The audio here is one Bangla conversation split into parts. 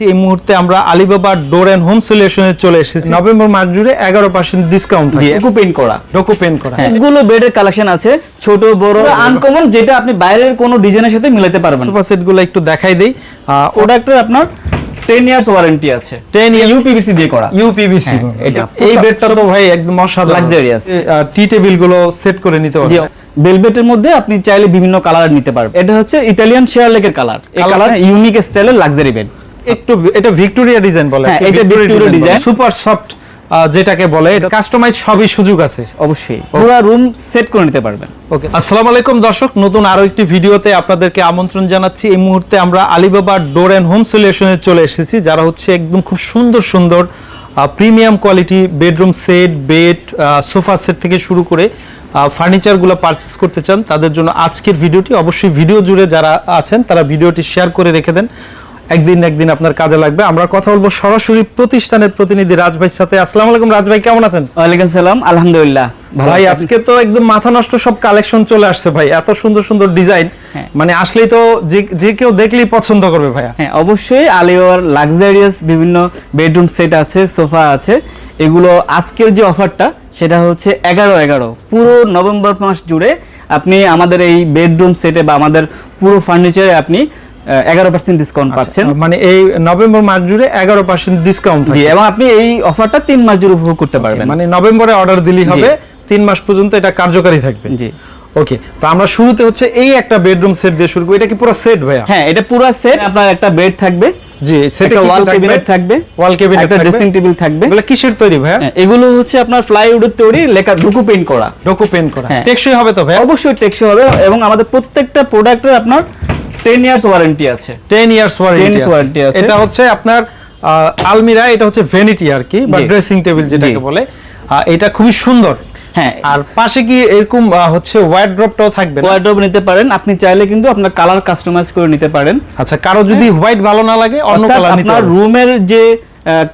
এই মুহূর্তে আমরা আলিবাবা ডোর এন্ড হোম সলিউশনে চলে এসেছি। নভেম্বর মাস জুড়ে এগারো পার্সেন্ট ডিসকাউন্ট জি একু পেইন্ট করা। ডোকো পেন করা। হ্যাঁ, এগুলো বেডের কালেকশন আছে ছোট বড় আনকমন যেটা আপনি বাইরের কোনো ডিজাইনের সাথে মিলাতে পারবেন। সোফা সেটগুলো একটু দেখাই দেই। প্রোডাক্টের আপনার 10 ইয়ার্স ওয়ারেন্টি আছে। 10 years- ইউপিভিসি দিয়ে করা। ইউপিভিসি হ্যাঁ, এটা এই বেডটা তো ভাই একদম অসাধারণ। Luxurious। টি টেবিলগুলো সেট করে নিতে জি। পারবে ভেলভেটের মধ্যে আপনি চাইলে বিভিন্ন কালার নিতে পারবেন। এটা হচ্ছে ইতালিয়ান শেয়ার লেকের কালার এই কালার ইউনিক স্টাইলের লাক্সারি বেড একটু এটা ভিক্টোরিয়া ডিজাইন বলে হ্যাঁ, এটা Victoria design। সুপার সফট যেটাকে বলে এটা কাস্টমাইজ সবই সুযোগ আছে। অবশ্যই। পুরো রুম সেট করে নিতে পারবেন। ওকে আসসালামু আলাইকুম দর্শক নতুন আরও একটি ভিডিওতে আপনাদেরকে আমন্ত্রণ জানাচ্ছি। এই মুহূর্তে আমরা আলিবাবা ডোর এন্ড হোম সলিউশনে চলে এসেছি যারা হচ্ছে একদম খুব সুন্দর সুন্দর premium quality bedroom set bed sofa set থেকে শুরু করে ফার্নিচারগুলো পারচেস করতে চান তাদের জন্য আজকের ভিডিওটি অবশ্যই ভিডিও জুড়ে যারা আছেন তারা ভিডিওটি শেয়ার করে রেখে দেন। একদিন একদিন আপনার কাজে লাগবে। আমরা কথা বলব সরাসরি প্রতিষ্ঠানের প্রতিনিধি রাজভাইয়ের সাথে। আসসালামু আলাইকুম রাজভাই কেমন আছেন? ওয়ালাইকুম সালাম আলহামদুলিল্লাহ ভাই আজকে তো একদম মাথা নষ্ট সব কালেকশন চলে আসছে ভাই এত সুন্দর সুন্দর ডিজাইন। হ্যাঁ। মানে আসলেই তো যে যে কেউ দেখলেই পছন্দ করবে ভাইয়া। হ্যাঁ অবশ্যই আলিওর লাক্সারিয়াস বিভিন্ন বেডরুম সেট আছে সোফা আছে। এগুলো আজকের যে অফারটা সেটা হচ্ছে এগারো এগারো। পুরো নভেম্বর মাস জুড়ে আপনি আমাদের এই বেডরুম সেটে বা আমাদের পুরো ফার্নিচারে আপনি এগারো পার্সেন্ট ডিসকাউন্ট পাচ্ছেন। মানে এই নভেম্বর মাস জুড়ে এগারো পার্সেন্ট ডিসকাউন্ট জি এবং আপনি এই অফারটা তিন মাস জুড়ে উপভোগ করতে পারবেন। মানে নভেম্বরে অর্ডার দিলেই হবে তিন মাস পর্যন্ত এটা কার্যকারী থাকবে। জি। ওকে তো আমরা শুরুতে হচ্ছে এই একটা বেডরুম সেট দিয়ে শুরু করি। এটা কি পুরো সেট ভাইয়া? হ্যাঁ এটা পুরো সেট আপনার একটা বেড থাকবে। জি সেটা ওয়াল ক্যাবিনেট থাকবে। ওয়াল ক্যাবিনেট একটা ড্রেসিং টেবিল থাকবে। এগুলো কিসের তৈরি ভাইয়া? হ্যাঁ, এগুলো হচ্ছে আপনার ফ্লাইউডের তৈরি লেখা ডুকু পেইন্ট করা। ডোকো পেন করা। হ্যাঁ। টেকসই হবে তো ভাইয়া? অবশ্যই টেকসই হবে এবং আমাদের প্রত্যেকটা প্রোডাক্টের আপনার টেন ইয়ার্স ওয়ারেন্টি আছে। 10 ইয়ার্স ওয়ারেন্টি আছে। এটা হচ্ছে আপনার আলমিরা এটা হচ্ছে ভ্যানিটি আর কি বা ড্রেসিং টেবিল যেটাকে বলে। এটা খুবই সুন্দর। হ্যাঁ। আর পাশে কি এরকম হচ্ছে ওয়ার্ড্রপটাও থাকবে না? নিতে পারেন। আপনি চাইলে কিন্তু আপনার কালার কাস্টমাইজ করে নিতে পারেন। আচ্ছা কারও যদি হোয়াইট ভালো না লাগে অন্য কালার নিতে আপনার রুমের যে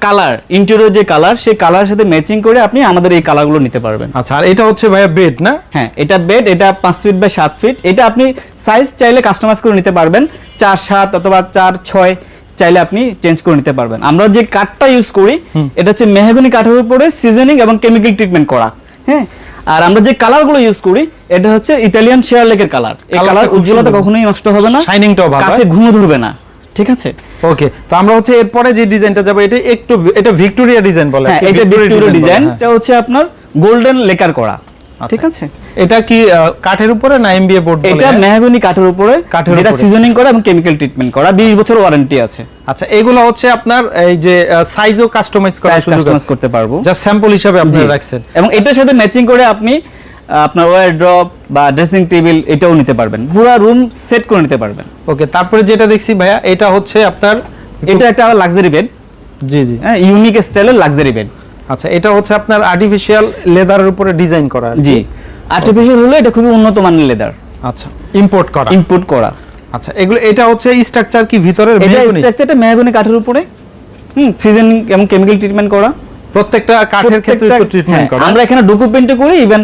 কালার ইন্টেরিয়র যে কালার সেই কালার সাথে ম্যাচিং করে আপনি আমাদের এই কালারগুলো নিতে পারবেন। আচ্ছা আর এটা হচ্ছে ভাইয়া বেড না? হ্যাঁ এটা বেড এটা পাঁচ ফিট বাই সাত ফিট এটা আপনি সাইজ চাইলে কাস্টমাইজ করে নিতে পারবেন। চার সাত অথবা চার ছয় চাইলে আপনি চেঞ্জ করে নিতে পারবেন। আমরা যে কাঠটা ইউজ করি এটা হচ্ছে মেহগনি কাঠের উপরে সিজনিং এবং কেমিক্যাল ট্রিটমেন্ট করা। হ্যাঁ আর আমরা যে কালারগুলো ইউজ করি এটা হচ্ছে ইতালিয়ান শেয়ার লেকের কালার এই কালার উজ্জ্বলতা কখনোই নষ্ট হবে না। শাইনিংটাও ভালো কাঠে ঘুমো ধরবে না। ঠিক আছে? ওকে তো আমরা হচ্ছে এরপরে যে ডিজাইনটা যাবে এটা একটু এটা ভিক্টোরিয়া ডিজাইন বলে হ্যাঁ এটা ভিক্টোরিয়া ডিজাইন হ্যাঁ। এটা হচ্ছে আপনার গোল্ডেন লেকার করা ঠিক আছে? এটা কি কাঠের উপরে না এমবিএ বোর্ড এটা মেহগনি কাঠের উপরে কাঠের যেটা সিজনিং করা এবং কেমিক্যাল ট্রিটমেন্ট করা 20 বছর ওয়ারেন্টি আছে। আচ্ছা এগুলো হচ্ছে আপনার এই যে সাইজও কাস্টমাইজ করার সাইজ সুযোগ কাস্টমাইজ করতে পারব। জাস্ট স্যাম্পল হিসাবে আপনি রাখছেন। এবং এটার সাথে ম্যাচিং করে আপনি আপনার ওয়ারড্রপ বা ড্রেসিং টেবিল এটাও নিতে পারবেন। পুরো রুম সেট করে নিতে পারবেন। ওকে তারপরে যেটা দেখছি ভাইয়া এটা হচ্ছে আপনার এটা একটা লাক্সারি বেড জি জি। হ্যাঁ ইউনিক স্টাইলের লাক্সারি বেড আচ্ছা এটা হচ্ছে আপনার আর্টিফিশিয়াল লেদারের উপরে ডিজাইন করা জি। আর্টিফিশিয়াল হলো এটা খুবই উন্নত মানের লেদার আচ্ছা ইম্পোর্ট করা। ইনপুট করা। আচ্ছা এগুলো এটা হচ্ছে স্ট্রাকচার কি ভিতরের এটা স্ট্রাকচারটা মেহগনি কাঠের উপরে। হুম সিজনিং এবং কেমিক্যাল ট্রিটমেন্ট করা। প্রত্যেকটা কাঠের ক্ষেত্রে ট্রিটমেন্ট হ্যাঁ, করা। আমরা এখানে ডুকু পেন্টে করি ইভেন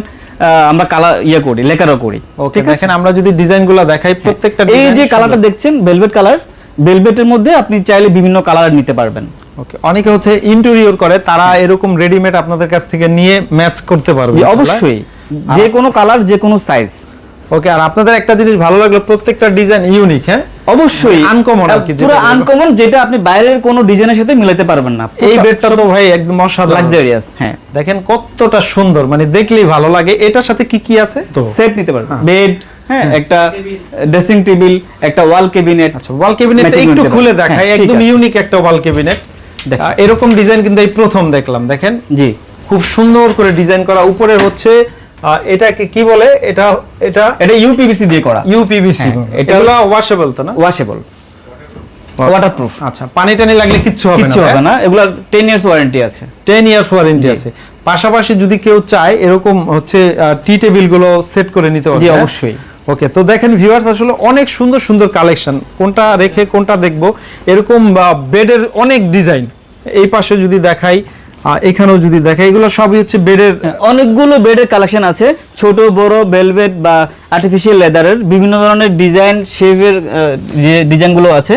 আমরা কালার ইয়ে করি লেকারও করি। ওকে ঠিক আছে। দেখেন আমরা যদি ডিজাইনগুলো দেখাই প্রত্যেকটা এই যে কালারটা দেখছেন ভেলভেট কালার ভেলভেটের মধ্যে আপনি চাইলে বিভিন্ন কালার নিতে পারবেন। ওকে অনেকে হচ্ছে ইন্টেরিয়র করে তারা এরকম রেডিমেড আপনাদের কাছ থেকে নিয়ে ম্যাচ করতে পারবে। অবশ্যই। যে কোনো কালার যে কোনো সাইজ ওকে আর আপনাদের একটা জিনিস ভালো লাগল প্রত্যেকটা ডিজাইন ইউনিক হ্যাঁ? অবশ্যই। কি পুরো আনকমন যেটা আপনি বাইরের কোনো ডিজাইনের সাথে মিলাতে পারবেন না। এই বেডটা তো ভাই একদম অসাধারণ। লাক্সারিয়াস হ্যাঁ। দেখেন কতটা সুন্দর মানে দেখলেই ভালো লাগে। এটার সাথে কি কি আছে? সেট নিতে পারবেন। বেড হ্যাঁ একটা ড্রেসিং টেবিল একটা ওয়াল ক্যাবিনেট আচ্ছা ওয়াল ক্যাবিনেটটা একটু খুলে দেখাই হ্যাঁ, একদম ইউনিক একটা ওয়াল ক্যাবিনেট। এরকম ডিজাইন কিন্তু এই প্রথম দেখলাম দেখেন? জি। খুব সুন্দর করে ডিজাইন করা। উপরে হচ্ছে এটাকে কি বলে? এটা এটা এটা ইউপিভিসি দিয়ে করা। ইউপিভিসি হ্যাঁ, এটা হলো ওয়াশেবল তো না? ওয়াশেবল ওয়াটারপ্রুফ আচ্ছা পানি টানি লাগলে কিচ্ছু হবে না কিচ্ছু হবে না। এগুলা 10 ইয়ার্স ওয়ারেন্টি আছে। 10 ইয়ার্স ওয়ারেন্টি আছে। পাশাপাশি যদি কেউ চায় এরকম হচ্ছে টি টেবিলগুলো সেট করে নিতে পারবে জি হ্যাঁ? অবশ্যই। ওকে তো দেখেন ভিউয়ার্স আসলে অনেক সুন্দর সুন্দর কালেকশন কোনটা রেখে কোনটা দেখব? এরকম বেডের অনেক ডিজাইন এই পাশে যদি দেখাই এখানেও যদি দেখাই এগুলো সবই হচ্ছে বেডের অনেকগুলো বেডের কালেকশন আছে। ছোট বড় ভেলভেট বা আর্টিফিশিয়াল লেদারের বিভিন্ন ধরনের ডিজাইন শেভের যে ডিজাইনগুলো আছে।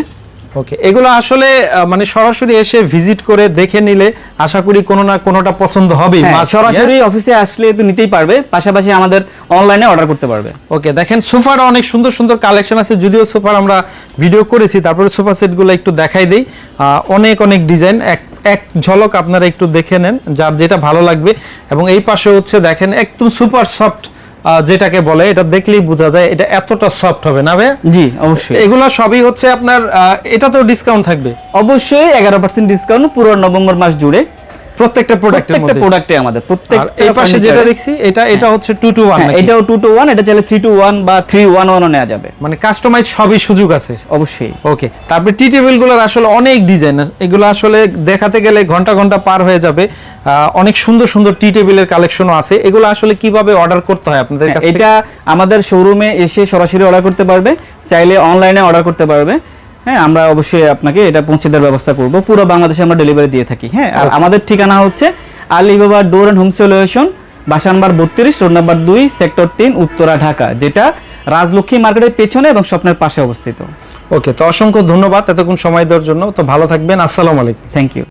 ওকে এগুলো আসলে মানে সরাসরি এসে ভিজিট করে দেখে নিলে আশা করি কোনো না কোনোটা পছন্দ হবেই হ্যাঁ, সরাসরি অফিসে আসলে তো নিতেই পারবে পাশাপাশি আমাদের অনলাইনে অর্ডার করতে পারবে। ওকে দেখেন সোফার অনেক সুন্দর সুন্দর কালেকশন আছে যদিও সোফার আমরা ভিডিও করেছি তারপরে সোফা সেটগুলো একটু দেখাই দেই। অনেক অনেক ডিজাইন এক এক ঝলক আপনারা একটু দেখে নেন যার যেটা ভালো লাগবে। এবং এই পাশে হচ্ছে দেখেন একদম সুপার সফট যেটাকে বলে এটা দেখলেই বোঝা যায় এটা এতটা সফট হবে না ভাই জি অবশ্যই। এগুলো সবই হচ্ছে আপনার এটা তো ডিসকাউন্ট থাকবে। অবশ্যই এগারো পার্সেন্ট ডিসকাউন্ট পুরো নভেম্বর মাস জুড়ে। প্রত্যেকটা প্রোডাক্টের প্রত্যেকটা মধ্যে। প্রোডাক্টে আমাদের প্রত্যেক এই পাশে যেটা দেখছি এটা এটা হচ্ছে টু টু ওয়ান এটাও টু টু ওয়ান এটা চাইলে থ্রি টু ওয়ান বা থ্রি ওয়ান ওয়ানও নেওয়া যাবে। মানে কাস্টমাইজ সবই সুযোগ আছে। অবশ্যই। ওকে তারপরে টি টেবিলগুলোর আসলে অনেক ডিজাইন এগুলো আসলে দেখাতে গেলে ঘণ্টা ঘণ্টা পার হয়ে যাবে। অনেক সুন্দর সুন্দর টি টেবিলের কালেকশনও আছে। এগুলো আসলে কীভাবে অর্ডার করতে হয় আপনাদের হ্যাঁ, কাছে এটা আমাদের শোরুমে এসে সরাসরি অর্ডার করতে পারবে। চাইলে অনলাইনে অর্ডার করতে পারবে। হ্যাঁ আমরা অবশ্যই আপনাকে এটা পৌঁছে দেওয়ার ব্যবস্থা করব। পুরো বাংলাদেশে আমরা ডেলিভারি দিয়ে থাকি হ্যাঁ? আর আমাদের ঠিকানা হচ্ছে Alibaba door and home solution বাসা নাম্বার বত্রিশ রোড নাম্বার দুই সেক্টর তিন উত্তরা ঢাকা যেটা রাজলক্ষ্মী মার্কেটের পেছনে এবং স্বপ্নের পাশে অবস্থিত। ওকে তো অসংখ্য ধন্যবাদ এতক্ষণ সময় দেওয়ার জন্য। তো ভালো থাকবেন আসসালামু আলাইকুম। Thank you